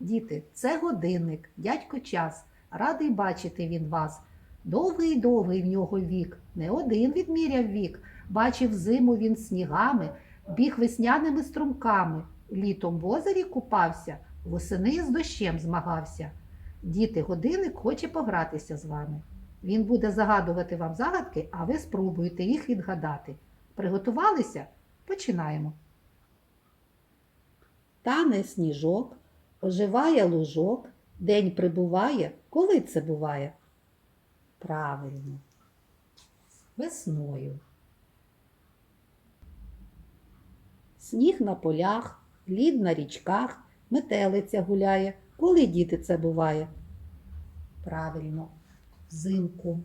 Діти, це годинник, дядько час. Радий бачити він вас. Довгий довгий в нього вік, не один відміряв вік. Бачив зиму він снігами, біг весняними струмками. Літом в озері купався, восени з дощем змагався. Діти, годинник хоче погратися з вами. Він буде загадувати вам загадки, а ви спробуєте їх відгадати. Приготувалися? Починаємо. Тане сніжок, оживає лужок, день прибуває. Коли це буває? Правильно. Весною. Сніг на полях, лід на річках, метелиця гуляє. Коли діти це буває? Правильно, взимку.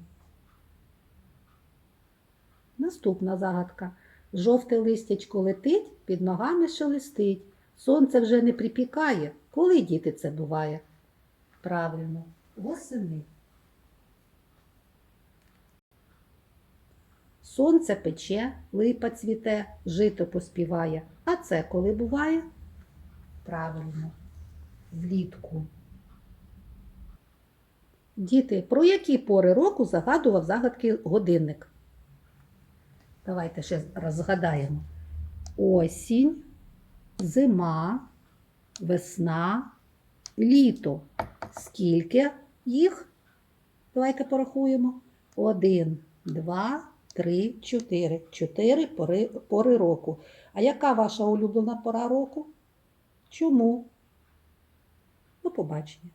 Наступна загадка. Жовте листячко летить, під ногами шелестить. Сонце вже не припікає. Коли діти це буває? Правильно, восени. Сонце пече, липа цвіте, жито поспіває. А це коли буває? Правильно, влітку. Діти, про які пори року загадував загадки годинник? Давайте ще раз згадаємо. Осінь, зима, весна, літо. Скільки їх? Давайте порахуємо. Один, два, три, чотири. Чотири пори, пори року. А яка ваша улюблена пора року? Чому? До побачення.